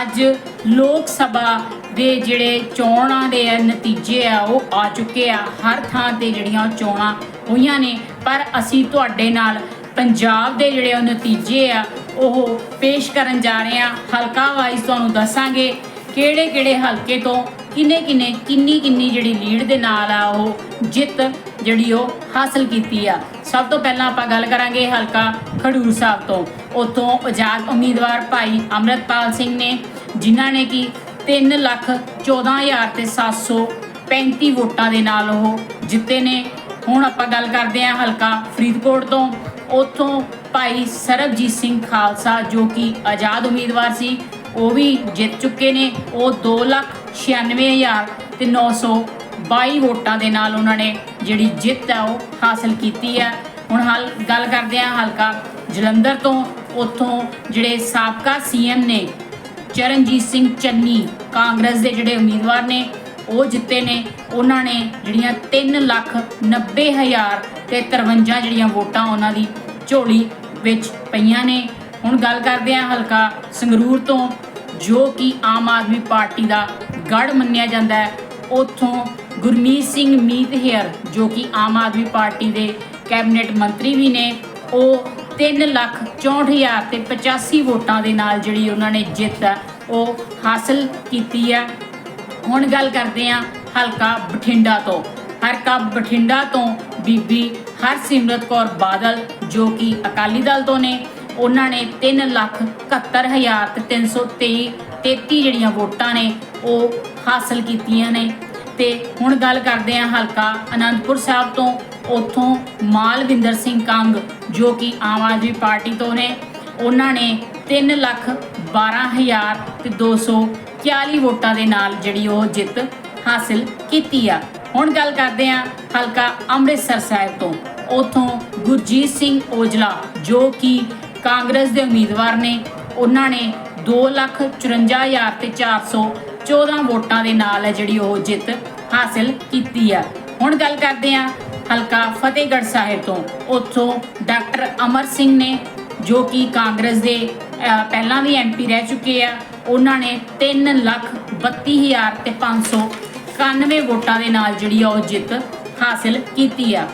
ਅੱਜ ਲੋਕ ਸਭਾ ਦੇ ਜਿਹੜੇ ਚੋਣਾਂ ਦੇ ਆ, ਨਤੀਜੇ ਆ, ਉਹ ਆ ਚੁੱਕੇ ਆ। ਹਰ ਥਾਂ ਤੇ ਜਿਹੜੀਆਂ ਚੋਣਾਂ ਹੋਈਆਂ ਨੇ। ਪਰ ਅਸੀਂ ਤੁਹਾਡੇ ਨਾਲ ਪੰਜਾਬ ਦੇ ਜਿਹੜੇ ਉਹ ਨਤੀਜੇ ਆ, ਉਹ ਪੇਸ਼ ਕਰਨ ਜਾ ਰਹੇ ਆ ਹਲਕਾ ਵਾਈਜ਼ ਤੁਹਾਨੂੰ ਦੱਸਾਂਗੇ ਕਿਹੜੇ ਕਿਹੜੇ ਹਲਕੇ ਤੋਂ ਕਿੰਨੇ ਕਿੰਨੇ, ਕਿੰਨੀ ਕਿੰਨੀ ਜਿਹੜੀ ਲੀਡ ਦੇ ਨਾਲ ਆ, ਉਹ ਜਿੱਤ ਜਿਹੜੀ ਉਹ ਹਾਸਲ ਕੀਤੀ ਆ। ਸਭ ਤੋਂ ਪਹਿਲਾਂ ਆਪਾਂ ਗੱਲ ਕਰਾਂਗੇ ਹਲਕਾ ਖਡੂਰ ਸਾਹਿਬ ਤੋਂ। ਉੱਥੋਂ ਆਜ਼ਾਦ ਉਮੀਦਵਾਰ ਭਾਈ ਅਮਰਤਪਾਲ ਸਿੰਘ ਨੇ, ਜਿਨ੍ਹਾਂ ਨੇ ਕਿ 3 ਲੱਖ 14000 ਤੇ 735 ਵੋਟਾਂ ਦੇ ਨਾਲ ਉਹ ਜਿੱਤੇ ਨੇ। ਹੁਣ ਆਪਾਂ ਗੱਲ ਕਰਦੇ ਹਾਂ ਹਲਕਾ ਫਰੀਦਕੋਟ ਤੋਂ। ਉੱਥੋਂ ਭਾਈ ਸਰਬਜੀਤ ਸਿੰਘ ਖਾਲਸਾ, ਜੋ ਕਿ ਆਜ਼ਾਦ ਉਮੀਦਵਾਰ ਸੀ, ਉਹ ਵੀ ਜਿੱਤ ਚੁੱਕੇ ਨੇ। ਉਹ 296000 ਤੇ 922 ਵੋਟਾਂ ਦੇ ਨਾਲ ਉਹਨਾਂ ਨੇ ਜਿਹੜੀ ਜਿੱਤ ਹੈ ਉਹ ਹਾਸਲ ਕੀਤੀ ਹੈ ਹੁਣ ਹਲ ਗੱਲ ਕਰਦੇ ਹਾਂ ਹਲਕਾ ਜਲੰਧਰ ਤੋਂ। ਉੱਥੋਂ ਜਿਹੜੇ ਸਾਬਕਾ ਸੀਐਮ ਨੇ ਚਰਨਜੀਤ ਸਿੰਘ ਚੰਨੀ ਕਾਂਗਰਸ ਦੇ ਜਿਹੜੇ ਉਮੀਦਵਾਰ ਨੇ, ਉਹ ਜਿੱਤੇ ਨੇ। ਉਹਨਾਂ ਨੇ ਜਿਹੜੀਆਂ 3 ਲੱਖ 90 ਹਜ਼ਾਰ ਤੇ 53 ਜਿਹੜੀਆਂ ਵੋਟਾਂ ਉਹਨਾਂ ਦੀ ਝੋਲੀ ਵਿੱਚ ਪਈਆਂ ਨੇ। ਹੁਣ ਗੱਲ ਕਰਦੇ ਹਾਂ ਹਲਕਾ ਸੰਗਰੂਰ ਤੋਂ, ਜੋ ਕਿ ਆਮ ਆਦਮੀ ਪਾਰਟੀ ਦਾ ਗੜ ਮੰਨਿਆ ਜਾਂਦਾ ਹੈ। ਉੱਥੋਂ ਗੁਰਮੀਤ ਸਿੰਘ ਮੀਤ ਹੇਅਰ, ਜੋ ਕਿ ਆਮ ਆਦਮੀ ਪਾਰਟੀ ਦੇ ਕੈਬਨਿਟ ਮੰਤਰੀ ਵੀ ਨੇ, ਉਹ 3 ਲੱਖ 64 ਤੇ 85 ਵੋਟਾਂ ਦੇ ਨਾਲ ਜਿਹੜੀ ਉਹਨਾਂ ਨੇ ਜਿੱਤ ਹੈ ਉਹ ਹਾਸਲ ਕੀਤੀ ਹੈ। ਹੁਣ ਗੱਲ ਕਰਦੇ ਹਾਂ ਹਲਕਾ ਬਠਿੰਡਾ ਤੋਂ। ਹਲਕਾ ਬਠਿੰਡਾ ਤੋਂ ਬੀਬੀ ਹਰਸਿਮਰਤ ਕੌਰ ਬਾਦਲ, ਜੋ ਕਿ ਅਕਾਲੀ ਦਲ ਤੋਂ ਨੇ, ਉਹਨਾਂ ਨੇ 3 ਲੱਖ 71000 ਤੇ 323 33 ਜਿਹੜੀਆਂ ਵੋਟਾਂ ਨੇ, ਉਹ ਹਾਸਲ ਕੀਤੀਆਂ ਨੇ। ਤੇ ਹੁਣ ਗੱਲ ਕਰਦੇ ਹਾਂ ਹਲਕਾ ਅਨੰਦਪੁਰ ਸਾਹਿਬ ਤੋਂ, ਉੱਥੋਂ ਮਾਲਵਿੰਦਰ ਸਿੰਘ ਕੰਗ, ਜੋ ਕਿ ਆਮ ਆਦਮੀ ਪਾਰਟੀ ਤੋਂ ਨੇ। ਉਹਨਾਂ ਨੇ 3 ਲੱਖ 12000 ਤੇ 241 ਵੋਟਾਂ ਦੇ ਨਾਲ ਜਿਹੜੀ ਉਹ ਜਿੱਤ ਹਾਸਲ ਕੀਤੀ ਆ। ਹੁਣ ਗੱਲ ਕਰਦੇ ਹਾਂ ਹਲਕਾ ਅੰਮ੍ਰਿਤਸਰ ਸਾਹਿਬ ਤੋਂ। ਉੱਥੋਂ ਗੁਰਜੀਤ ਸਿੰਘ ਔਜਲਾ, ਜੋ ਕਿ ਕਾਂਗਰਸ ਦੇ ਉਮੀਦਵਾਰ ਨੇ, ਉਹਨਾਂ ਨੇ 254000 ਤੇ 414 ਵੋਟਾਂ ਦੇ ਨਾਲ ਹੈ ਜਿਹੜੀ ਉਹ ਜਿੱਤ ਹਾਸਲ ਕੀਤੀ ਆ। ਹੁਣ ਗੱਲ ਕਰਦੇ ਹਾਂ ਹਲਕਾ ਫਤਿਹਗੜ੍ਹ ਸਾਹਿਬ ਤੋਂ। ਉੱਥੋਂ ਡਾਕਟਰ ਅਮਰ ਸਿੰਘ ਨੇ, ਜੋ ਕਿ ਕਾਂਗਰਸ ਦੇ ਪਹਿਲਾਂ ਵੀ ਐਮਪੀ ਰਹਿ ਚੁੱਕੇ ਆ, ਉਹਨਾਂ ਨੇ 3 ਲੱਖ 32000 ਤੇ 591 ਵੋਟਾਂ ਦੇ ਨਾਲ ਜਿਹੜੀ ਆ ਉਹ ਜਿੱਤ ਹਾਸਲ ਕੀਤੀ ਆ।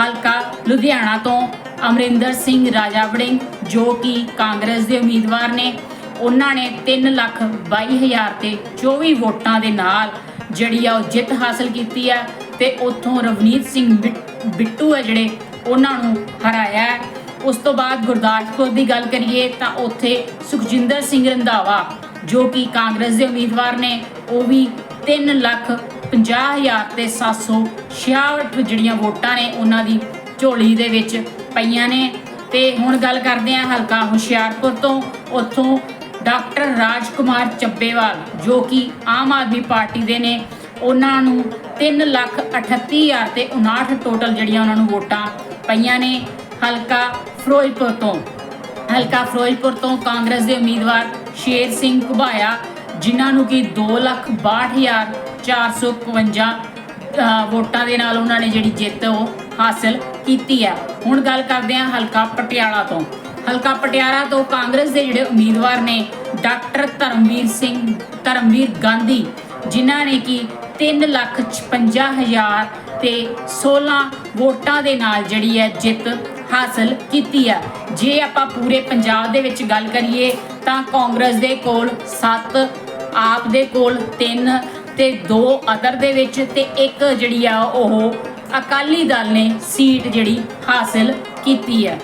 ਹਲਕਾ ਲੁਧਿਆਣਾ ਤੋਂ ਅਮਰਿੰਦਰ ਸਿੰਘ ਰਾਜਾ ਵੜਿੰਗ ਜੋ ਕਿ ਕਾਂਗਰਸ ਦੇ ਉਮੀਦਵਾਰ ਨੇ, ਉਹਨਾਂ ਨੇ 3 ਲੱਖ 22000 ਤੇ 24 ਵੋਟਾਂ ਦੇ ਨਾਲ ਜਿਹੜੀ ਆ ਉਹ ਜਿੱਤ ਹਾਸਲ ਕੀਤੀ ਆ ਤੇ ਉੱਥੋਂ ਰਵਨੀਤ ਸਿੰਘ ਬਿੱਟ- ਬਿੱਟੂ ਹੈ ਜਿਹੜੇ, ਉਹਨਾਂ ਨੂੰ ਹਰਾਇਆ ਹੈ। ਉਸ ਤੋਂ ਬਾਅਦ ਗੁਰਦਾਸਪੁਰ ਦੀ ਗੱਲ ਕਰੀਏ ਤਾਂ ਉੱਥੇ ਸੁਖਜਿੰਦਰ ਸਿੰਘ ਰੰਧਾਵਾ, ਜੋ ਕਿ ਕਾਂਗਰਸ ਦੇ ਉਮੀਦਵਾਰ ਨੇ, ਉਹ ਵੀ 3 ਲੱਖ 50000 ਤੇ 766 ਜਿਹੜੀਆਂ ਵੋਟਾਂ ਨੇ, ਉਹਨਾਂ ਦੀ ਝੋਲੀ ਦੇ ਵਿੱਚ ਪਈਆਂ ਨੇ ਤੇ ਹੁਣ ਗੱਲ ਕਰਦੇ ਹਾਂ ਹਲਕਾ ਹੁਸ਼ਿਆਰਪੁਰ ਤੋਂ ਉੱਥੋਂ ਡਾਕਟਰ ਰਾਜਕੁਮਾਰ ਚੱਬੇਵਾਲ ਜੋ ਕਿ ਆਮ ਆਦਮੀ ਪਾਰਟੀ ਦੇ ਨੇ ਉਹਨਾਂ ਨੂੰ 3 ਲੱਖ 38000 ਤੇ 59 ਟੋਟਲ ਜਿਹੜੀਆਂ ਉਹਨਾਂ ਨੂੰ ਵੋਟਾਂ ਪਈਆਂ ਨੇ ਹਲਕਾ ਫਿਰੋਜ਼ਪੁਰ ਤੋਂ। ਹਲਕਾ ਫਿਰੋਜ਼ਪੁਰ ਤੋਂ ਕਾਂਗਰਸ ਦੇ ਉਮੀਦਵਾਰ ਸ਼ੇਰ ਸਿੰਘ ਘੁਬਾਇਆ ਜਿਨ੍ਹਾਂ ਨੂੰ ਕਿ 262451 ਅ, ਵੋਟਾਂ ਦੇ ਨਾਲ ਉਹਨਾਂ ਨੇ ਜਿਹੜੀ ਜਿੱਤ ਉਹ ਹਾਸਲ ਕੀਤੀ ਹੈ। ਹੁਣ ਗੱਲ ਕਰਦੇ ਹਾਂ ਹਲਕਾ ਪਟਿਆਲਾ ਤੋਂ। ਹਲਕਾ ਪਟਿਆਲਾ ਤੋਂ ਕਾਂਗਰਸ ਦੇ ਜਿਹੜੇ ਉਮੀਦਵਾਰ ਨੇ, ਡਾਕਟਰ ਧਰਮਵੀਰ ਸਿੰਘ, ਧਰਮਵੀਰ ਗਾਂਧੀ, ਜਿਨ੍ਹਾਂ ਨੇ ਕਿ 356000 ਤੇ 16 ਵੋਟਾਂ ਦੇ ਨਾਲ ਜਿਹੜੀ ਹੈ ਜਿੱਤ ਹਾਸਲ ਕੀਤੀ ਹੈ। ਜੇ ਆਪਾਂ ਪੂਰੇ ਪੰਜਾਬ ਦੇ ਵਿੱਚ ਗੱਲ ਕਰੀਏ, ਤਾਂ ਕਾਂਗਰਸ ਦੇ ਕੋਲ 7 ਆਪ ਦੇ ਕੋਲ 3 ਤੇ 2 ਅਦਰ ਦੇ ਵਿੱਚ ਤੇ ਇੱਕ ਜਿਹੜੀ ਆ ਉਹ ਅਕਾਲੀ ਦਲ ਨੇ ਸੀਟ ਜਿਹੜੀ ਹਾਸਲ ਕੀਤੀ ਹੈ।